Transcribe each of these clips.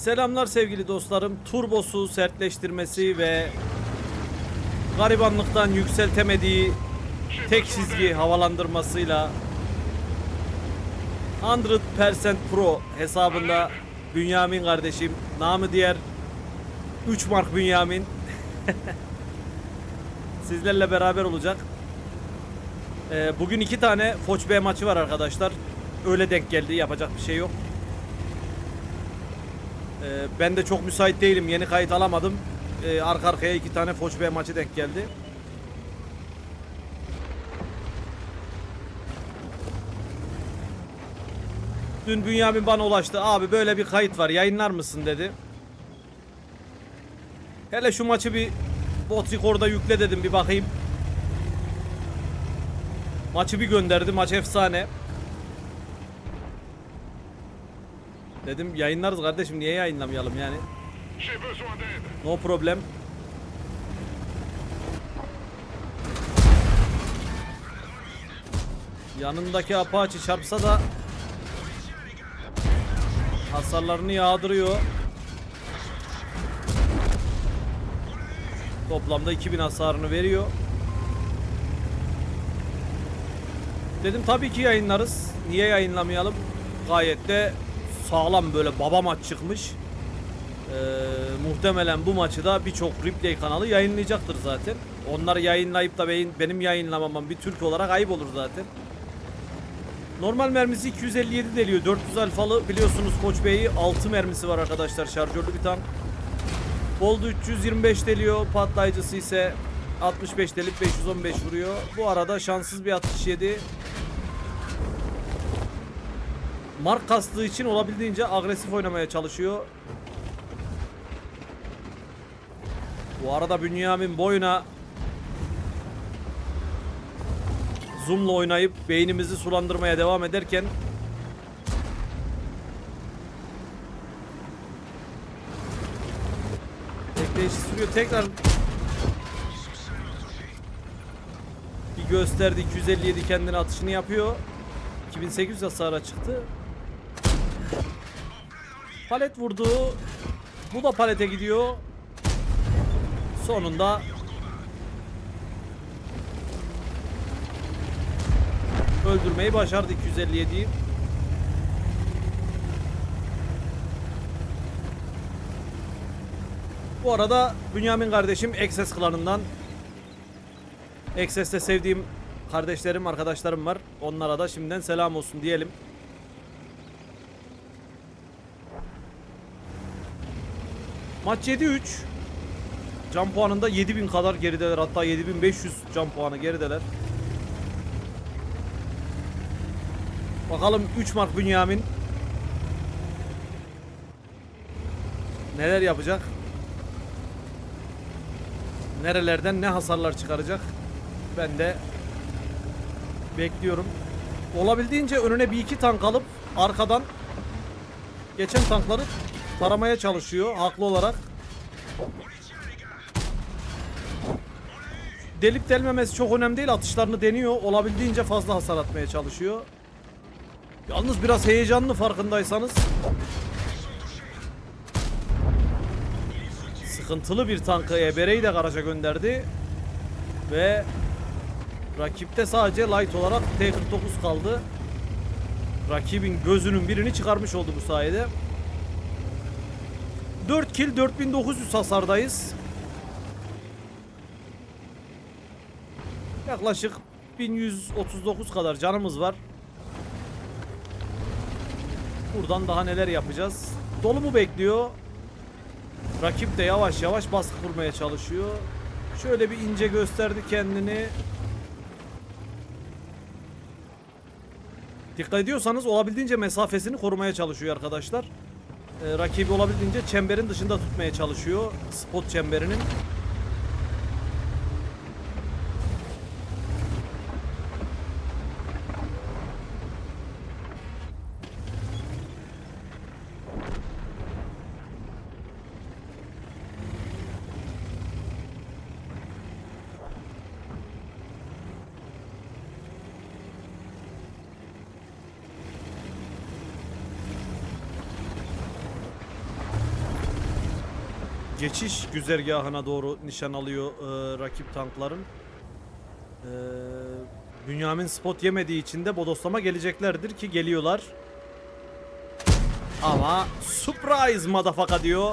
Selamlar sevgili dostlarım. Turbosu sertleştirmesi ve garibanlıktan yükseltemediği tek çizgi havalandırmasıyla 100% Pro hesabında Bünyamin kardeşim, namı diğer 3 Mark Bünyamin sizlerle beraber olacak. Ee, bugün iki tane Foç B maçı var arkadaşlar. Öyle denk geldi. Yapacak bir şey yok. Ee, ben de çok müsait değilim. Yeni kayıt alamadım. Ee, arka arkaya iki tane Foç B maçı denk geldi. Dün Bünyamin bana ulaştı. Abi böyle bir kayıt var. Yayınlar mısın dedi. Hele şu maçı bir bot rekorda yükle dedim bir bakayım. Maçı bir gönderdi. Maç efsane. Dedim yayınlarız kardeşim niye yayınlamayalım yani. No problem. Yanındaki Apache çarpsa da hasarlarını yağdırıyor. Toplamda 2000 hasarını veriyor. Dedim tabii ki yayınlarız. Niye yayınlamayalım? Gayet de sağlam böyle baba maç çıkmış. Ee, muhtemelen bu maçı da birçok replay kanalı yayınlayacaktır zaten. Onlar yayınlayıp da benim, yayınlamamam bir Türk olarak ayıp olur zaten. Normal mermisi 257 deliyor. 400 alfalı biliyorsunuz Koç Bey'i 6 mermisi var arkadaşlar. Şarjörlü bir tank. Boldu 325 deliyor. Patlayıcısı ise 65 delip 515 vuruyor. Bu arada şanssız bir atış yedi. Mark kastığı için olabildiğince agresif oynamaya çalışıyor. Bu arada Bünyamin boyuna zoom'la oynayıp beynimizi sulandırmaya devam ederken Bekleyişi sürüyor. Tekrar bir gösterdi. 257 kendine atışını yapıyor. 2800 hasara çıktı Palet vurdu Bu da palete gidiyor Sonunda öldürmeyi başardı 257'yi. Bu arada Bünyamin kardeşim Exes klanından Exes'te sevdiğim kardeşlerim, arkadaşlarım var. Onlara da şimdiden selam olsun diyelim. Maç 7-3. Can puanında 7000 kadar gerideler. Hatta 7500 can puanı gerideler. Bakalım 3 Mark Bünyamin neler yapacak? Nerelerden ne hasarlar çıkaracak? Ben de bekliyorum. Olabildiğince önüne bir iki tank alıp arkadan geçen tankları taramaya çalışıyor haklı olarak. Delip delmemesi çok önemli değil. Atışlarını deniyor. Olabildiğince fazla hasar atmaya çalışıyor. Yalnız biraz heyecanlı farkındaysanız. Sıkıntılı bir tankı Ebere'yi de garaja gönderdi. Ve rakipte sadece light olarak T-49 kaldı. Rakibin gözünün birini çıkarmış oldu bu sayede. 4 kill 4900 hasardayız. Yaklaşık 1139 kadar canımız var. Buradan daha neler yapacağız? Dolu mu bekliyor? Rakip de yavaş yavaş baskı kurmaya çalışıyor. Şöyle bir ince gösterdi kendini. Dikkat ediyorsanız olabildiğince mesafesini korumaya çalışıyor arkadaşlar. Ee, rakibi olabildiğince çemberin dışında tutmaya çalışıyor. Spot çemberinin. Geçiş güzergahına doğru nişan alıyor e, rakip tankların. E, Bünyamin spot yemediği için de bodoslama geleceklerdir ki geliyorlar. Ama surprise motherfucker diyor.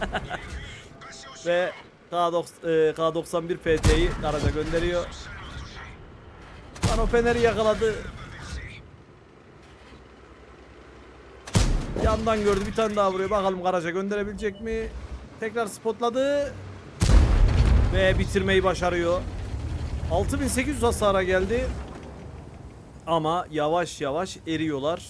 Ve K90, e, K91 PT'yi garaja gönderiyor. Kanopener'i yakaladı. Yandan gördü bir tane daha vuruyor. Bakalım garaja gönderebilecek mi? Tekrar spotladı. Ve bitirmeyi başarıyor. 6800 hasara geldi. Ama yavaş yavaş eriyorlar.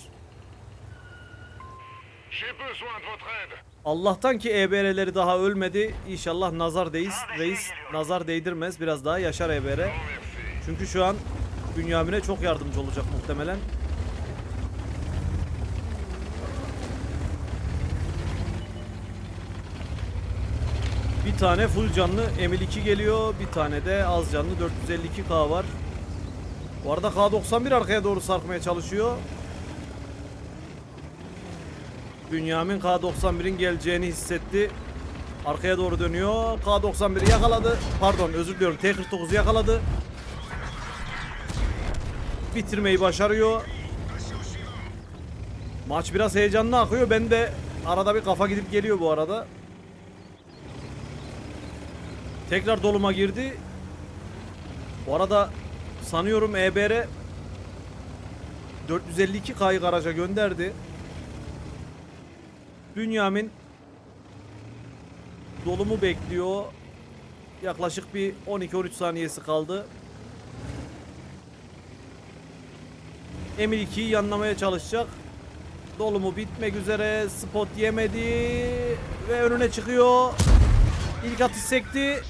Allah'tan ki EBR'leri daha ölmedi. İnşallah nazar deyiz, reis nazar değdirmez. Biraz daha yaşar EBR. Çünkü şu an Bünyamin'e çok yardımcı olacak muhtemelen. Bir tane full canlı Emil 2 geliyor. Bir tane de az canlı 452K var. Bu arada K91 arkaya doğru sarkmaya çalışıyor. Bünyamin K91'in geleceğini hissetti. Arkaya doğru dönüyor. K91'i yakaladı. Pardon özür diliyorum. T49'u yakaladı. Bitirmeyi başarıyor. Maç biraz heyecanlı akıyor. Ben de arada bir kafa gidip geliyor bu arada. Tekrar doluma girdi. Bu arada sanıyorum EBR 452 K'yı garaja gönderdi. Bünyamin dolumu bekliyor. Yaklaşık bir 12-13 saniyesi kaldı. Emir 2'yi yanlamaya çalışacak. Dolumu bitmek üzere. Spot yemedi. Ve önüne çıkıyor. İlk atış sekti.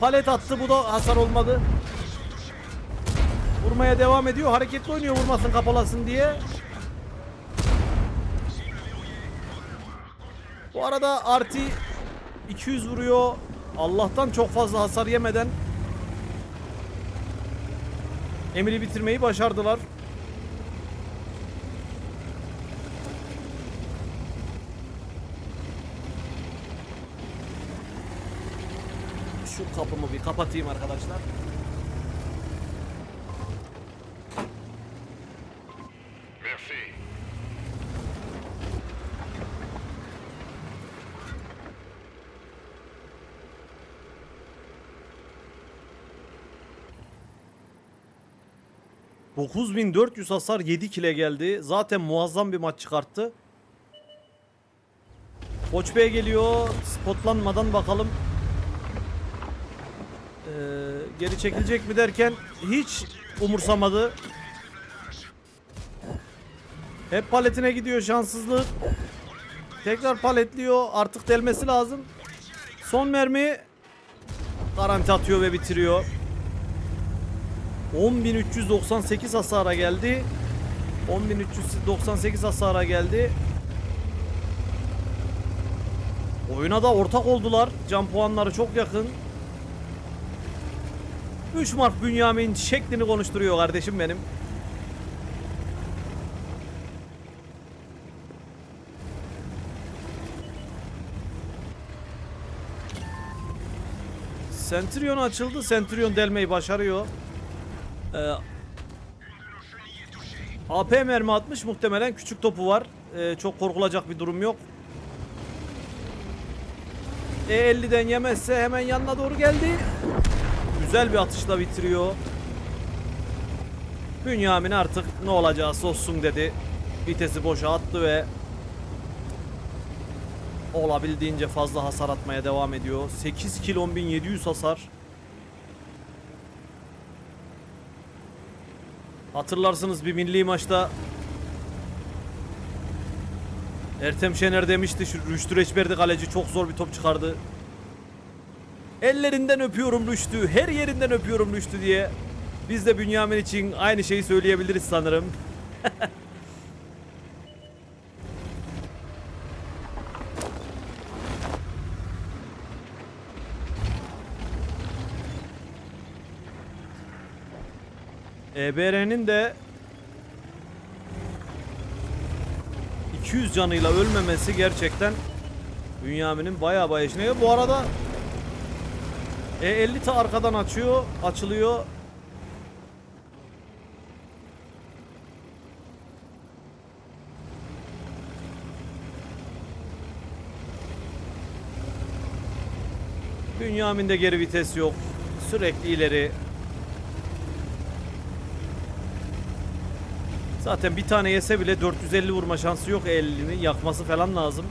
Palet attı. Bu da hasar olmadı. Vurmaya devam ediyor. Hareketli oynuyor vurmasın kapalasın diye. Bu arada Arti 200 vuruyor. Allah'tan çok fazla hasar yemeden Emir'i bitirmeyi başardılar. Şu kapımı bir kapatayım arkadaşlar. Merci. ...9400 hasar 7 kile geldi. Zaten muazzam bir maç çıkarttı. Koç Bey geliyor. Spotlanmadan bakalım. Geri çekilecek mi derken hiç umursamadı. Hep paletine gidiyor şanssızlık. Tekrar paletliyor. Artık delmesi lazım. Son mermi garanti atıyor ve bitiriyor. 10.398 hasara geldi. 10.398 hasara geldi. Oyuna da ortak oldular. Can puanları çok yakın. 3 Mart Bünyamin şeklini konuşturuyor kardeşim benim. Centurion açıldı. Centurion delmeyi başarıyor. Ee, AP mermi atmış muhtemelen küçük topu var. Ee, çok korkulacak bir durum yok. E50'den yemezse hemen yanına doğru geldi. Güzel bir atışla bitiriyor. Bünyamin artık ne olacağı olsun dedi. Vitesi boşa attı ve olabildiğince fazla hasar atmaya devam ediyor. 8 kilo 10700 hasar. Hatırlarsınız bir milli maçta Ertem Şener demişti şu Rüştü Reçberdi kaleci çok zor bir top çıkardı. Ellerinden öpüyorum Rüştü, her yerinden öpüyorum Rüştü diye. Biz de Bünyamin için aynı şeyi söyleyebiliriz sanırım. EBR'nin de 200 canıyla ölmemesi gerçekten Bünyamin'in bayağı bayağı işine. Bu arada e, 50 ta arkadan açıyor, açılıyor. Bünyamin'de geri vites yok. Sürekli ileri. Zaten bir tane yese bile 450 vurma şansı yok 50'ni. Yakması falan lazım.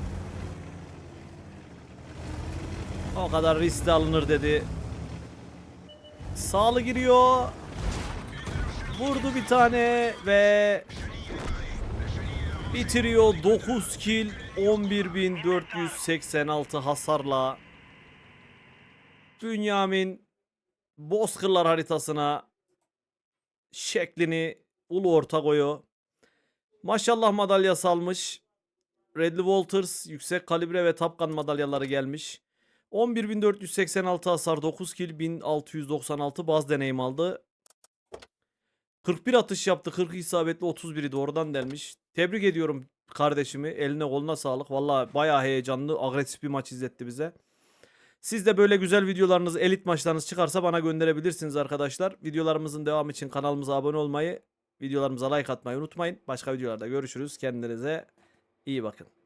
O kadar risk de alınır dedi. Sağlı giriyor. Vurdu bir tane ve bitiriyor 9 kill 11.486 hasarla. Bünyamin Bozkırlar haritasına şeklini ulu orta koyuyor. Maşallah madalyası almış. Redley Walters yüksek kalibre ve tapkan madalyaları gelmiş. 11.486 hasar 9 kill 1696 baz deneyim aldı. 41 atış yaptı 40 isabetli 31'i de oradan delmiş. Tebrik ediyorum kardeşimi eline koluna sağlık. Valla bayağı heyecanlı agresif bir maç izletti bize. Siz de böyle güzel videolarınız, elit maçlarınız çıkarsa bana gönderebilirsiniz arkadaşlar. Videolarımızın devamı için kanalımıza abone olmayı, videolarımıza like atmayı unutmayın. Başka videolarda görüşürüz. Kendinize iyi bakın.